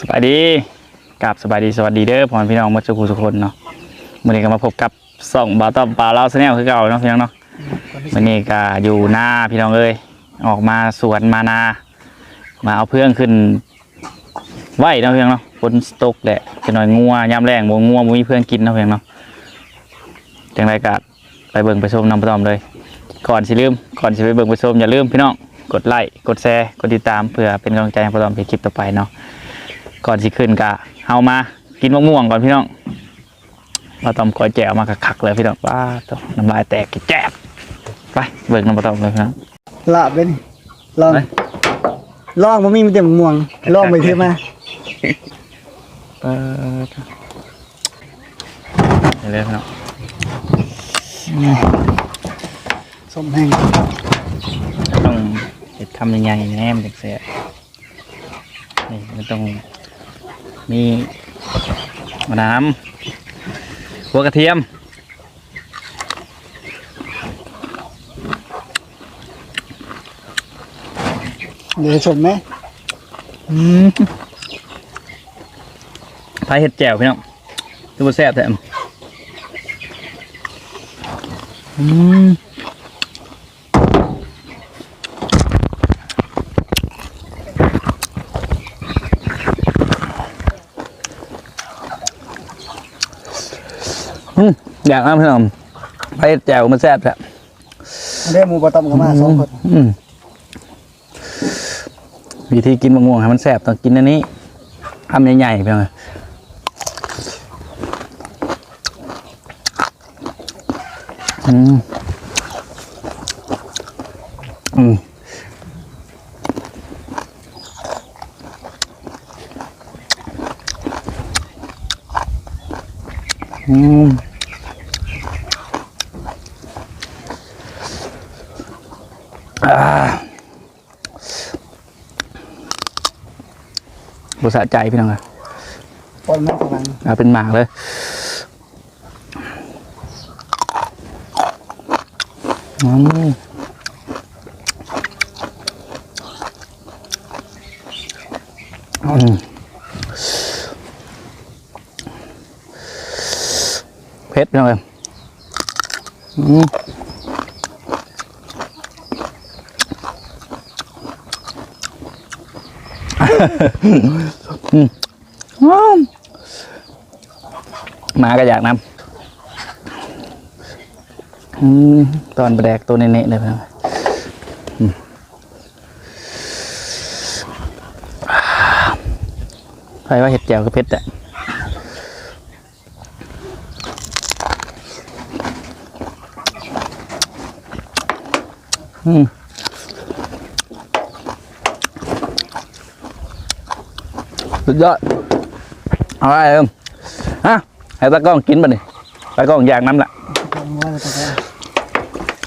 สบายดีกับสบายดีสวัสดีเด้อพ่อแม่พี่น้องมาจุกุสุคนเนาะวันนี้ก็มาพบกับส่องบาต้อมปลาเล่าแนลคือเก่าเนาะพี่น้องเนาะวันนี้ก็อยู่หน้าพี่น้องเอ้ยออกมาสวนมานา มาเอาเพื่องขึ้นไหวเนาะพี่น้องเนาะฝนตกแหละจะหน่อยงัวยามแรงบ่งัวบ่มีเพื่อนกินเนาะพี่น้องเนาะจังไรก็ไปเบิ่งไปชมน้ำปลาตอมเลย ก่อนสิลืมก่อนสิไปเบิ่งไปชมอย่าลืมพี่น้องกดไลค์กดแชร์กดติดตามเพื่อเป็นกำลังใจให้ปลาตอมเป็นคลิปต่อไปเนาะ ก่อนสิขึ้นกะเฮามากินมะม่วงก่อนพี่น้องมาต้มกอยแจวมาคักๆเลยพี่น้องว้าตัวน้ำลายแตกแจ๊บไปเบิกน้ำปลาต้มเลยพี่น้องลาบเป็นลองไปลองมันมีมันเต็มม่วงลองไปเถอะมาเปิดเดี๋ยวเลยพี่น้องสมแห้งต้องเห็ดทำยังไงแน่มันถึงเสียนี่มันต้อง มีมะนาวหัวกระเทียม เดี๋ยวสมไหมอืมพายเห็ดแจ่วพี่น้องดูว่าแซ่บแท้อืม อืมอยากน้ำพี่น้องพายเห็ดแจ่วมันแซ่บแท้เรียกหมูปลาต้มกันมาสองคนอืมวิธีกินมะม่วงให้มันแซ่บต้องกินอันนี้ทำใหญ่ๆเพียงอืมอืมอืม บุษะใจพี่น้องอะปนแม่กำลังเอาเป็นหมากเลยอืมอืมเผ็ดพี่น้องเลยอืมว้าวห มาก็อยากนำตอนแบกตัวเนะๆเลยพี่น้องใครว่าเห็ดแจ่วก็เผ็ดอะอืม สุดยอดเอาไปเอิมฮะให้ตากล้องกินป่ะนี่ตากล้องอยากน้ำละทำว่าจะไป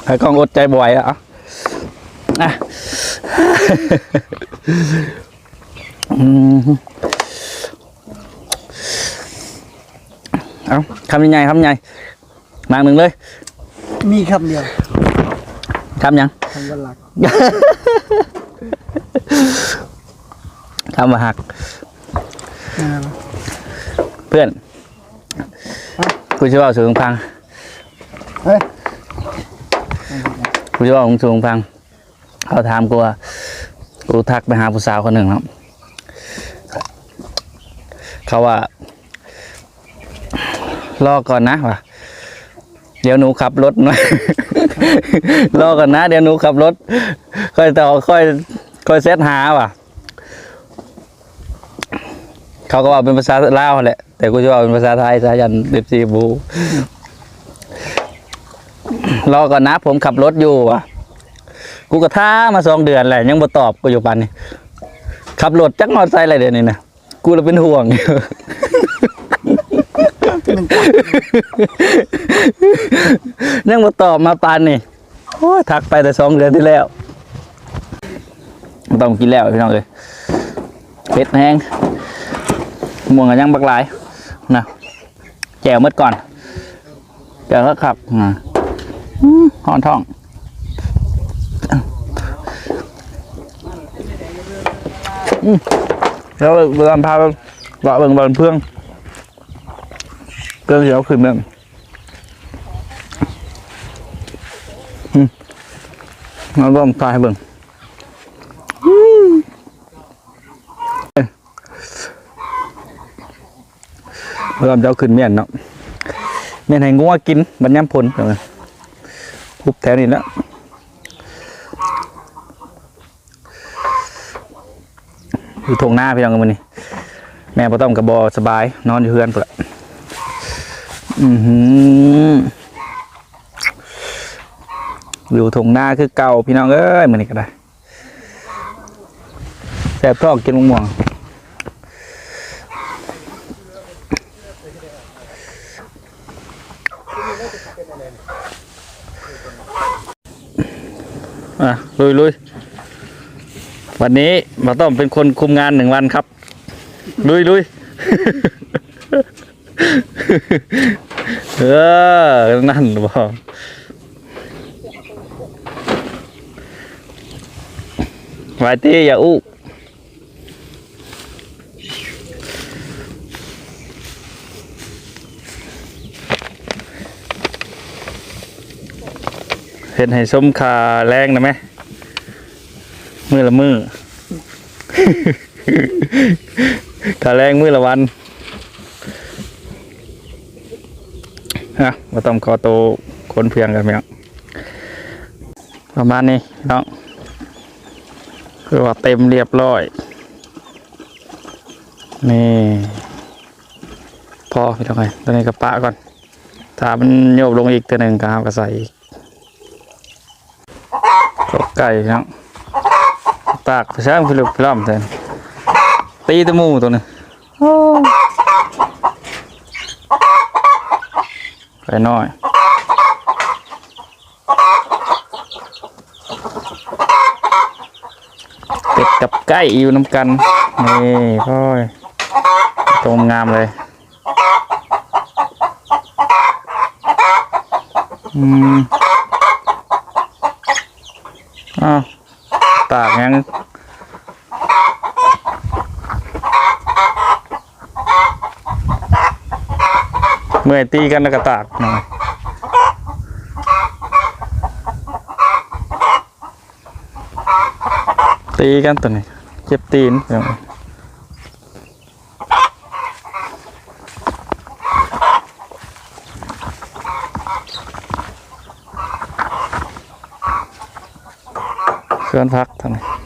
ให้กล้องอดใจบ่อยอะอะอืมเอาคำยังไงคำยังไงมากหนึ่งเลย มีคำเดียวคำยังคำว่าหลักคำว่าหักนะครับ เพื่อนกูจะว่าสูงพังเฮ้ยกูจะว่าของสูงพังเขาถามกูว่ากูทักไปหาผู้สาวคนหนึ่งแล้วเขาว่ารอก่อนนะว่ะเดี๋ยวหนูขับรถหน่อยรอก่อนนะ เดี๋ยวหนูขับรถ ค่อยต่อค่อย ค่อยเซตหาว่ะ เขาก็ว่าเป็นภาษาลาวแหละ แต่กูจะว่าเป็นภาษาไทยสายันเดบซีบูรอก่อนนะผมขับรถอยู่ว่ะ กูก็ท้ามาสองเดือนแหละยังบ่ตอบกูอยู่ปันนี่ขับรถจักมอเตอร์ไซค์อะไรเดี๋ยวนี้นะกูเลยเป็นห่วงหนึ่งตับยังบ่ตอบมาปานนี่โอ้ทักไปแต่สองเดือนที่แล้วต้องกินแล้วพี่น้องเอ้ยเผ็ดแห้ง ม่วงกันยังบักหลายนะแจวหมดก่อนแจวก็ขับอ่อนท้องอแล้วเวลาพาเลาะเบิ่งบอลเพื่องเพื่องเสียวขึ้นเมืองอืมเราต้องพาให้เบิ่งอืมเอ้ย เวลาจะเอาขึ้นเมียนเนาะเมียนให้งัวกินบรรยามพลทุบแถวนี้แล้วอยู่ทงหน้าพี่น้องกันมือนี่แม่พ่ต้อมกับบอสบาย นอนอยู่เพื่อนเปล่าอือหืออยู่ทงหน้าคือเก่าพี่น้องเอ้ยมือนี่ก็ได้แสบท้องกินมะม่วง อะลุยลุยวันนี้มาต้อมเป็นคนคุมงานหนึ่งวันครับ ลุยลุยเออ นั่นบอไว้ตีอย่าอู้ เห็นให้ส้มคาแรงนะไหมมือละมือขาแรงมือละวันฮะมาต้องขอโตวคนเพียงกันไหมครับประมาณนี้เนาะคือว่าเต็มเรียบร้อย นี่ พอพี่ต้องไงตัวนี้กับปะก่อน ถ้ามันโยบลงอีกตัวหนึ่งก็เอาก็ใส่อีกตก ไก่เนาะตากไปช่างพิลึกพิล่ำแทนตีตะมูตัวนึงไปหน่อยเป็ดกับไก่อยู่น้ำกัน นี่พ่อยตรงงามเลยอืมอ้าว ตากยังเมื่อยตีกันแล้วก็ตากหน่อยตีกันตัวนี้เจ็บตีนอย่างนี้ เพื่อนพักทางนี้